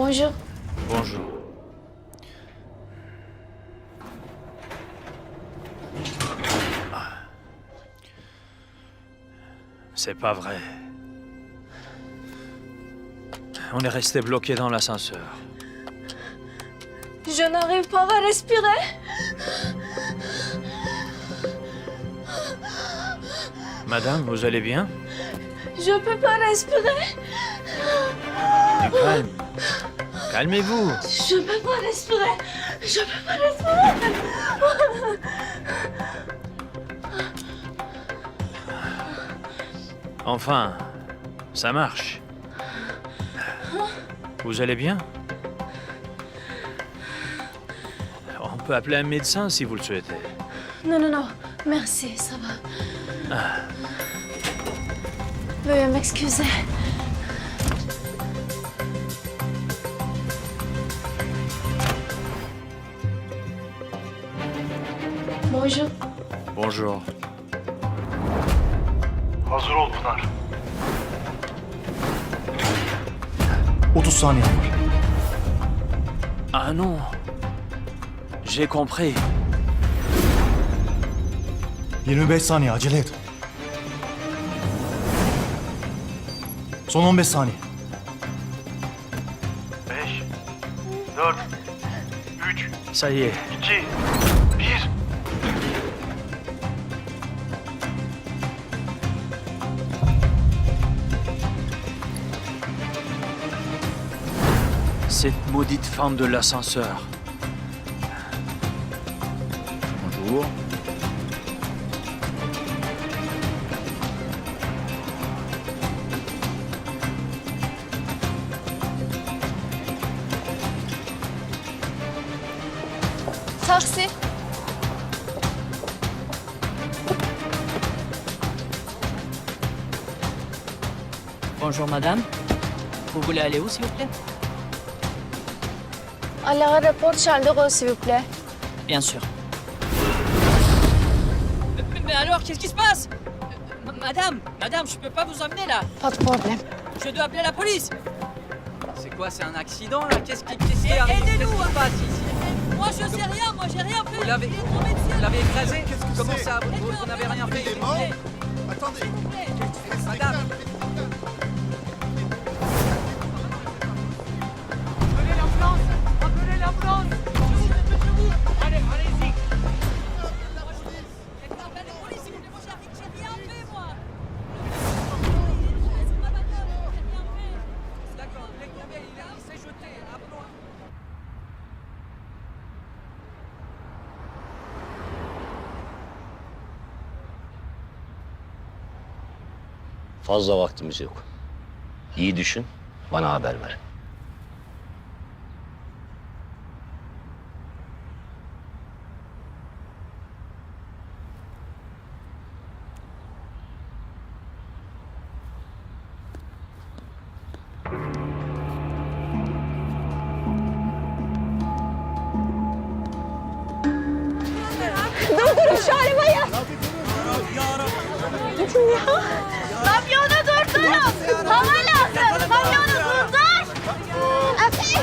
Bonjour. Bonjour. C'est pas vrai. On est resté bloqué dans l'ascenseur. Je n'arrive pas à respirer. Madame, vous allez bien? Je peux pas respirer. Du calme. Calmez-vous. Je peux pas respirer. Je peux pas respirer. Enfin, ça marche. Vous allez bien? On peut appeler un médecin si vous le souhaitez. Non, non, non. Merci, ça va. Veuillez m'excuser. Bonjour. Bonjour. Hazır ol Pınar. 30 saniye var. Ah non J'ai compris. 25 saniye acele et. Son 15 saniye. 5, 4, 3, Ça y est. 2, Cette maudite femme de l'ascenseur. Bonjour. Taxi. Bonjour madame. Vous voulez aller où s'il vous plaît? À l'aéroport Charles de Gaulle, s'il vous plaît. Bien sûr. Mais, mais alors, qu'est-ce qui se passe? M- Madame, madame, je peux pas vous emmener là. Pas de problème. Je dois appeler la police. C'est quoi, c'est un accident là? Qu'est-ce qui, qu'est-ce qui arrive? Qu'est-ce Aidez-nous qui se passe ici? Moi je sais rien, moi j'ai rien fait. Vous l'avez, vous l'avez écrasé? Comment ça Vous, vous n'avez rien fait S'il vous plaît, Attendez, s'il vous plaît. Madame Fazla vaktimiz yok. İyi düşün, bana haber ver. Kamyonu durdurun. Hava lazım. Kamyonu durdur. Efe.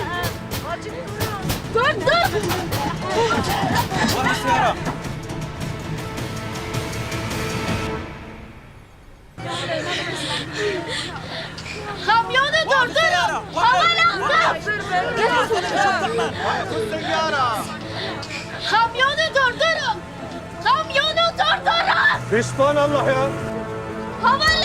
Dur dur. Kamyonu durdurun. Hava lazım. Kamyonu durdurun. Kamyonu durdurun. Pişman Allah ya. Hava lazım.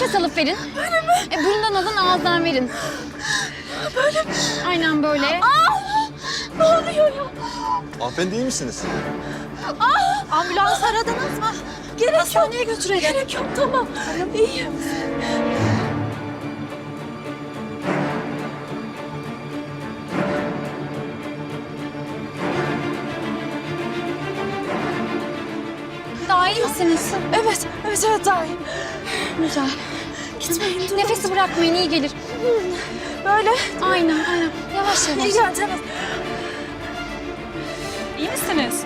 Nefes alıp verin. Böyle mi? E, burundan alın, ağızdan verin. Böyle mi? Aynen böyle. Aa! Ne oluyor ya? Hanımefendi iyi misiniz? Aa! Ambulans aradınız mı? Gerek Hastaneye yok. götürelim. Gerek yok, tamam. Hanım. İyiyim. Daha iyi misiniz? Evet, evet, evet daha iyi. Güzel. Gitmeyin, dur. Nefesi bırakmayın iyi gelir. Böyle. Aynen aynen. Yavaş yavaş. İyi geldi, evet. İyi misiniz?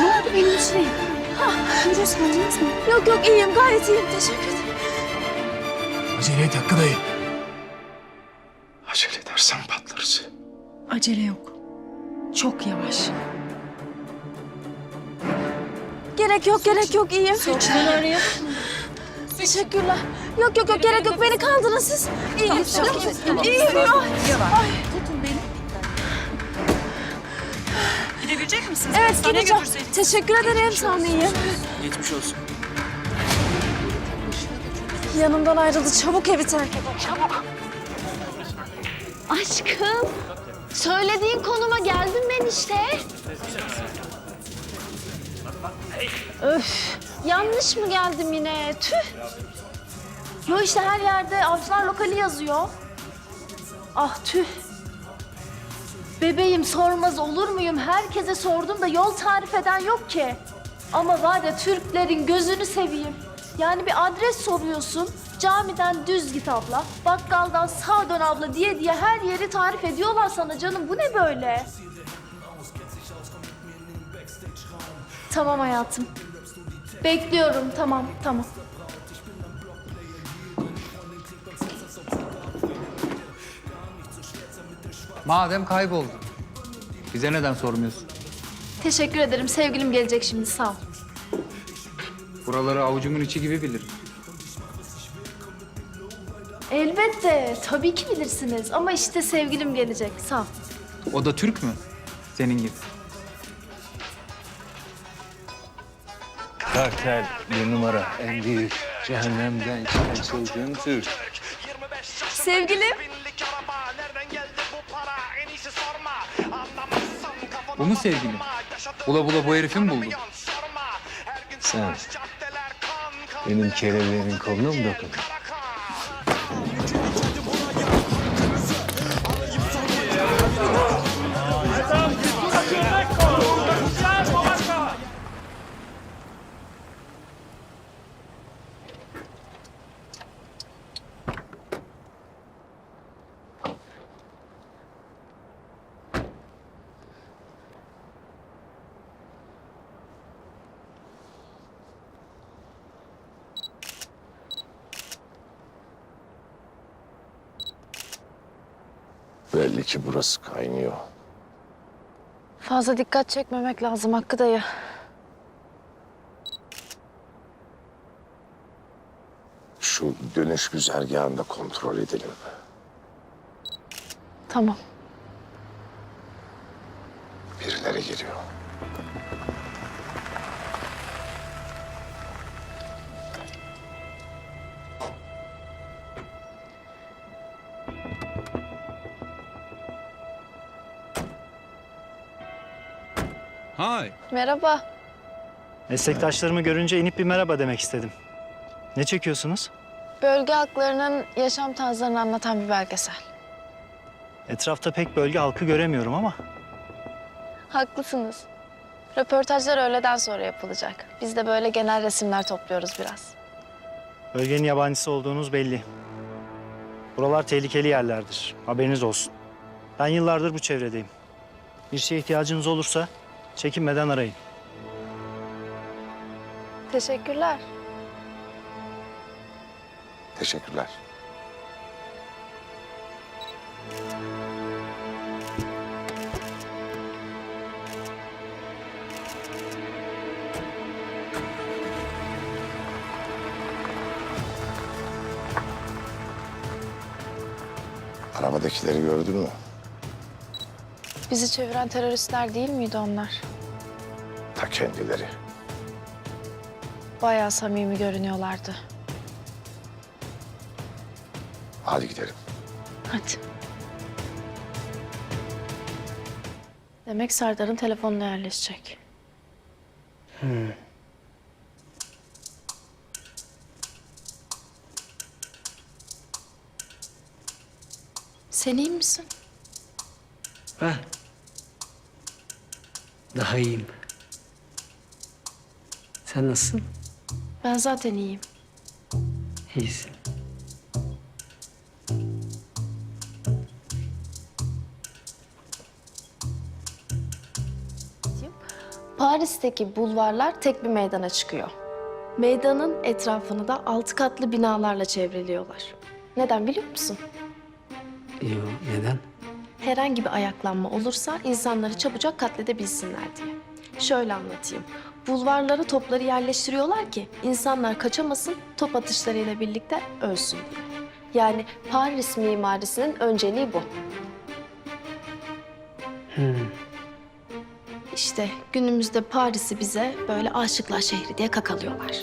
Ne oldu benim? Ha, Yürü sandınız mı? Yok yok iyiyim, gayet iyiyim. Teşekkür ederim. Acele et Hakkı dayı. Acele edersen patlarız. Acele yok. Çok yavaş. Gerek yok, gerek yok. iyiyim. Saçını arayın. Teşekkürler. Yok yok yok, gerek yok. Beni kaldırın siz. İyiyim, çok iyiyim. İyiyim. Ay. Gidebilecek misiniz? Evet, Hastaneye gideceğim. götürseydik. Teşekkür ederim, sağ olun. iyiyim. Geçmiş olsun. Yanımdan ayrıldı. Çabuk evi terk et. Aşkım. Söylediğin konuma geldim ben işte. Öf. Yanlış mı geldim yine? Tüh. Yo işte her yerde avcılar lokali yazıyor. Ah tüh. Bebeğim sormaz olur muyum? Herkese sordum da yol tarif eden yok ki. Ama var ya Türklerin gözünü seveyim. Yani bir adres soruyorsun. Camiden düz git abla. Bakkaldan sağ dön abla diye diye her yeri tarif ediyorlar sana canım. Bu ne böyle? Tamam hayatım. Bekliyorum. Tamam, tamam. Madem kayboldun. Bize neden sormuyorsun? Teşekkür ederim. Sevgilim gelecek şimdi. Sağ ol. Buraları avucumun içi gibi bilirim. Elbette. Tabii ki bilirsiniz. Ama işte sevgilim gelecek. Sağ ol. O da Türk mü? Senin gibi. Kartel bir numara en büyük cehennemden çıkan çılgın Türk. Sevgilim. Bu mu sevgilim? Bula bula bu herifi mi buldun? Sen benim kelebeğimin koluna mı dokundun? Belli ki burası kaynıyor. Fazla dikkat çekmemek lazım Hakkı dayı. Şu dönüş güzergahını da kontrol edelim. Tamam. Birileri geliyor. Merhaba. Meslektaşlarımı görünce inip bir merhaba demek istedim. Ne çekiyorsunuz? Bölge halklarının yaşam tarzlarını anlatan bir belgesel. Etrafta pek bölge halkı göremiyorum ama Haklısınız. Röportajlar öğleden sonra yapılacak. Biz de böyle genel resimler topluyoruz biraz. bölgenin yabancısı olduğunuz belli. Buralar tehlikeli yerlerdir. Haberiniz olsun. Ben yıllardır bu çevredeyim. Bir şeye ihtiyacınız olursa çekinmeden arayın. Teşekkürler. Teşekkürler. Arabadakileri gördün mü? Bizi çeviren teröristler değil miydi onlar? Ta kendileri. Bayağı samimi görünüyorlardı. Hadi gidelim. Hadi. Demek Serdar'ın telefonuna yerleşecek. Sen iyi misin? Ben daha iyiyim. Sen nasılsın? Ben zaten iyiyim. İyisin. Paris'teki bulvarlar tek bir meydana çıkıyor. Meydanın etrafını da altı katlı binalarla çevreliyorlar. Neden biliyor musun? Yo, neden? Herhangi bir ayaklanma olursa insanları çabucak katledebilsinler diye. Şöyle anlatayım. Bulvarlara topları yerleştiriyorlar ki insanlar kaçamasın, top atışlarıyla birlikte ölsün diye. Yani Paris mimarisinin önceliği bu. Hmm. İşte günümüzde Paris'i bize böyle aşıklar şehri diye kakalıyorlar.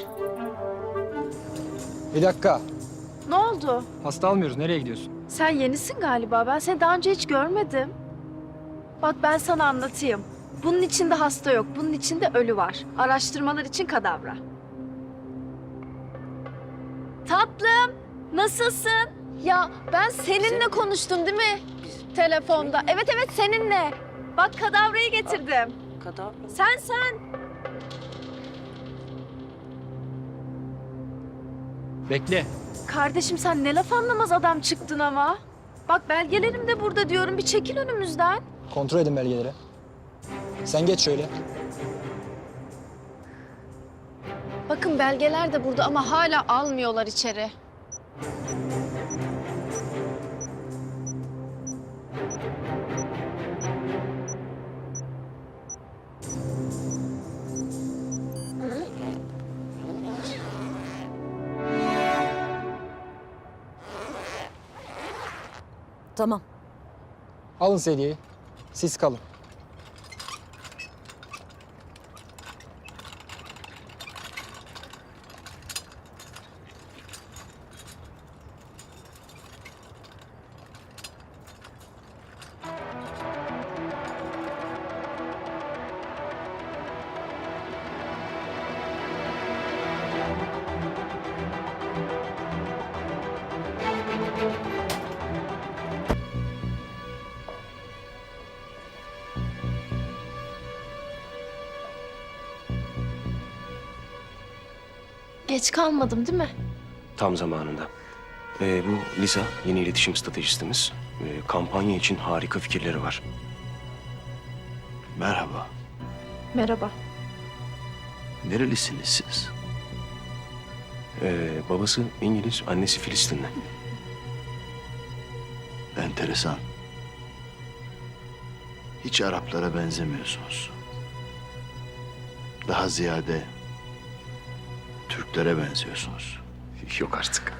Bir dakika. Ne oldu? Hasta almıyoruz. Nereye gidiyorsun? Sen yenisin galiba. Ben seni daha önce hiç görmedim. Bak ben sana anlatayım. Bunun içinde hasta yok. Bunun içinde ölü var. Araştırmalar için kadavra. Tatlım, nasılsın? Ya ben seninle konuştum değil mi? Telefonda. Evet evet seninle. Bak kadavrayı getirdim. Kadavra. Sen sen. Bekle. Kardeşim sen ne laf anlamaz adam çıktın ama. Bak belgelerim de burada diyorum. Bir çekil önümüzden. Kontrol edin belgeleri. Sen geç şöyle. Bakın belgeler de burada ama hala almıyorlar içeri. Tamam. Alın sedyeyi. Siz kalın. Geç kalmadım değil mi? Tam zamanında. Ee, bu Lisa yeni iletişim stratejistimiz. Ee, kampanya için harika fikirleri var. Merhaba. Merhaba. Nerelisiniz siz? Ee, babası İngiliz, annesi Filistinli. Enteresan. Hiç Araplara benzemiyorsunuz. Daha ziyade Türklere benziyorsunuz. Yok artık.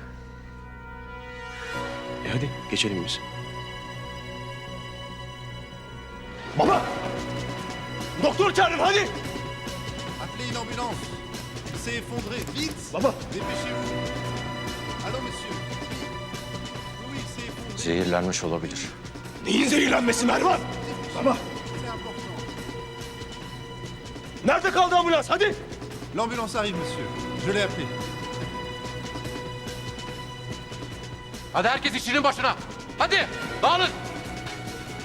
E hadi geçelim biz. Baba! Doktor çağırın hadi! Appelez une ambulance. Il s'est effondré. Vite Baba! Dépêchez-vous. Allons, monsieur. Oui, il s'est effondré. Zehirlenmiş olabilir. Neyin zehirlenmesi Mervan? Baba! C'est important. Nerede kaldı ambulans hadi? L'ambulance arrive, monsieur. L'ai appelé. Hadi herkes işinin başına. Hadi dağılın.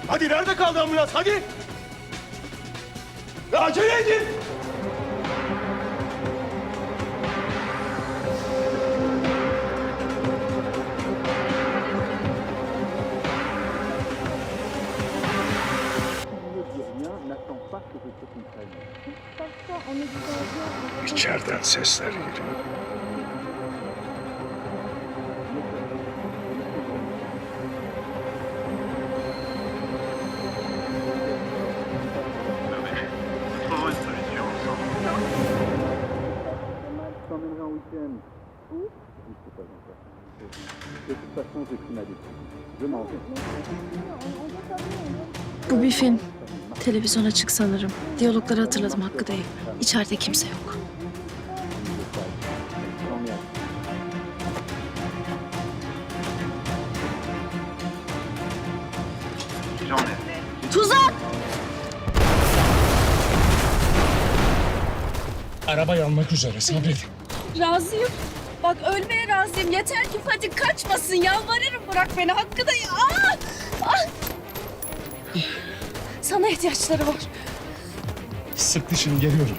Hadi nerede kaldı ambulans hadi? Ya acele edin! İçeriden sesler geliyor. Bu bir film. Televizyon açık sanırım. Diyalogları hatırladım Hakkı değil. İçeride kimse yok. Tuzak! Araba yanmak üzere sabret. Razıyım. Bak ölmeye razıyım. Yeter ki Fatih kaçmasın. Yalvarırım bırak beni. Hakkı da ya. Aa! Sana ihtiyaçları var. Sık dişini geliyorum.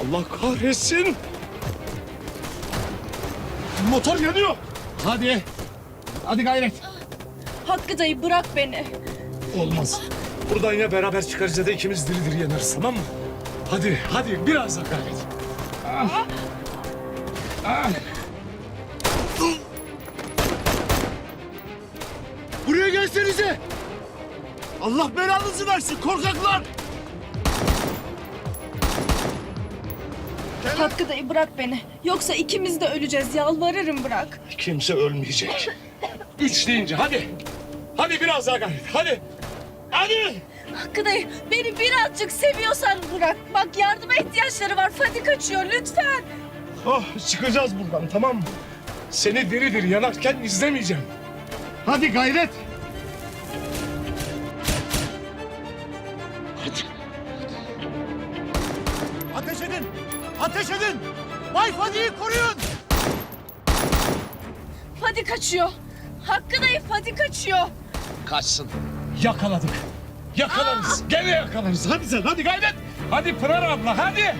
Allah kahretsin. Motor yanıyor. Hadi. Hadi gayret. Hakkı dayı bırak beni. Olmaz. Buradan ya beraber çıkarız ya da ikimiz diri diri yanarız tamam mı? Hadi hadi biraz daha gayret. Ah. Ah. Buraya gelsenize. Allah belanızı versin korkaklar. Hakkı dayı bırak beni. Yoksa ikimiz de öleceğiz. Yalvarırım bırak. Kimse ölmeyecek. Üç deyince hadi. Hadi biraz daha gayret hadi. Hadi. Hakkı dayı beni birazcık seviyorsan bırak. Bak yardıma ihtiyaçları var. Fatih kaçıyor lütfen. Oh çıkacağız buradan tamam mı? Seni diri diri yanarken izlemeyeceğim. Hadi gayret. Ateş edin! Bay Fadi'yi koruyun! Fatih kaçıyor. Hakkı dayı Fatih kaçıyor. Kaçsın. Yakaladık. Yakalarız. Gene yakalarız. Hadi sen hadi gayret. Hadi Pınar abla hadi.